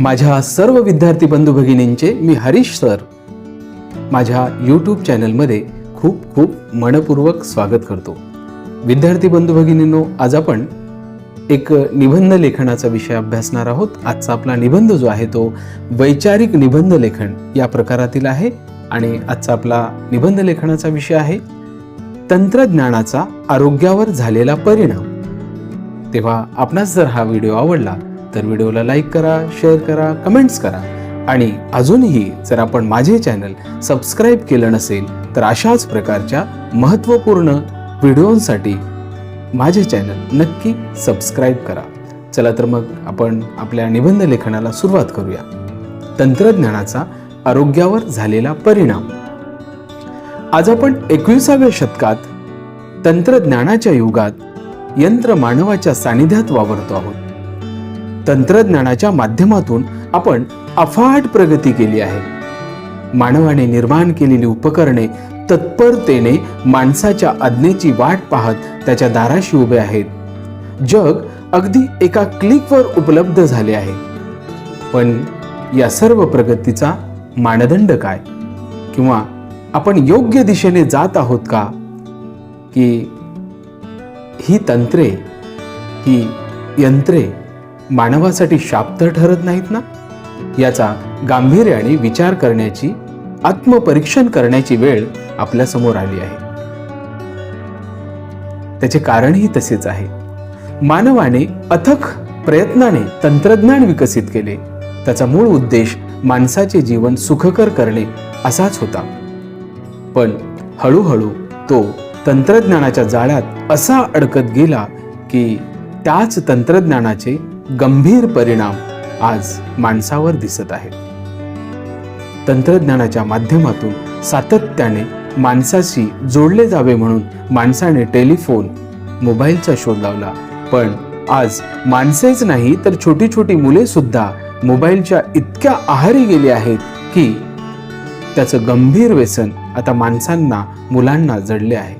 माझ्या सर्व विद्यार्थी बंधू भगिनींचे मी हरीश सर. माझ्या यूट्यूब चॅनलमध्ये खूप खूप मनपूर्वक स्वागत करतो. विद्यार्थी बंधू भगिनींनो आज आपण एक निबंध लेखनाचा विषय अभ्यासणार आहोत. आजचा आपला निबंध जो आहे तो वैचारिक निबंध लेखन या प्रकारातील आहे आणि आजचा आपला निबंध लेखनाचा विषय आहे तंत्रज्ञानाचा आरोग्यावर झालेला परिणाम. तेव्हा आपणास जर हा व्हिडिओ आवडला तर व्हिडिओला लाईक करा शेअर करा कमेंट्स करा. आणि अजूनही जर आपण माझे चॅनल सबस्क्राईब केलं नसेल तर अशाच प्रकारच्या महत्त्वपूर्ण व्हिडिओंसाठी माझे चॅनल नक्की सबस्क्राईब करा. चला तर मग आपण आपल्या निबंध लेखनाला सुरुवात करूया. तंत्रज्ञानाचा आरोग्यावर झालेला परिणाम. आज आपण एकविसाव्या शतकात तंत्रज्ञानाच्या युगात यंत्र मानवाच्या सानिध्यात वावरतो आहोत. तंत्रज्ञानाच्या माध्यमातून आपण अफाट प्रगती केली आहे. मानवाने निर्माण केलेली उपकरणे तत्परतेने माणसाच्या आज्ञेची वाट पाहत त्याच्या दाराशी उभे आहेत. जग अगदी एका क्लिकवर उपलब्ध झाले आहे. पण या सर्व प्रगतीचा मानदंड काय? किंवा आपण योग्य दिशेने जात आहोत का? की ही तंत्रे ही यंत्रे मानवासाठी शाप तर ठरत नाहीत ना? याचा गांभीर्याने विचार करण्याची आत्मपरीक्षण करण्याची वेळ आपल्यासमोर आली आहे. त्याचे कारणही तसेच आहे. मानवाने अथक प्रयत्नाने तंत्रज्ञान विकसित केले. त्याचा मूळ उद्देश माणसाचे जीवन सुखकर करणे असाच होता. पण हळूहळू तो तंत्रज्ञानाच्या जाळ्यात असा अडकत गेला की त्याच तंत्रज्ञानाचे गंभीर परिणाम आज माणसावर दिसत आहेत. तंत्रज्ञानाच्या माध्यमातून सातत्याने माणसाशी जोडले जावे म्हणून माणसाने टेलिफोन मोबाईलचा शोध लावला. पण आज माणसेच नाही तर छोटी छोटी मुले सुद्धा मोबाईलच्या इतक्या आहारी गेली आहेत की त्याचं गंभीर व्यसन आता माणसांना मुलांना जडले आहे.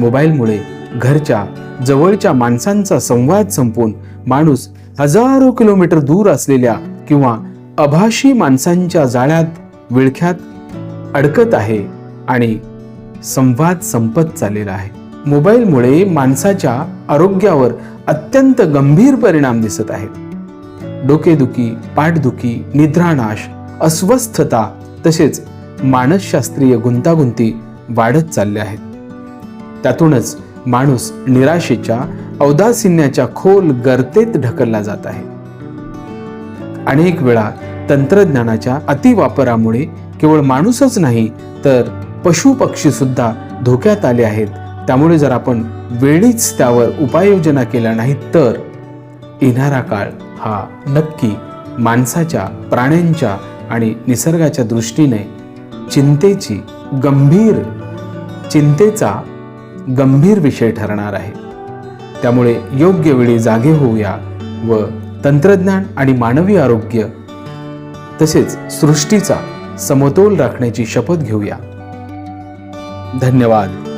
मोबाईलमुळे घरच्या जवळच्या माणसांचा संवाद संपून माणूस हजारो किलोमीटर दूर असलेल्या किंवा अभाषी माणसांच्या जाळ्यात विळख्यात अडकत आहे आणि संवाद संपत चाललेला आहे. मोबाईलमुळे माणसाच्या आरोग्यावर अत्यंत गंभीर परिणाम दिसत आहेत डोकेदुखी पाठदुखी निद्रानाश अस्वस्थता तसेच मानसशास्त्रीय गुंतागुंती वाढत चालल्या आहेत. त्यातूनच माणूस निराशेच्या औदासिन्याच्या खोल गर्तेत ढकलला जात आहे. अनेक वेळा तंत्रज्ञानाच्या अतिवापरामुळे केवळ माणूसच नाही तर पशु पक्षी सुद्धा धोक्यात आले आहेत. त्यामुळे जर आपण वेळीच त्यावर उपाययोजना केल्या नाहीत तर येणारा काळ हा नक्की माणसाच्या प्राण्यांच्या आणि निसर्गाच्या दृष्टीने चिंतेची गंभीर चिंतेचा गंभीर विषय ठरणार आहे. त्यामुळे योग्य वेळी जागे होऊया व तंत्रज्ञान आणि मानवी आरोग्य तसेच सृष्टीचा समतोल राखण्याची शपथ घेऊया. धन्यवाद.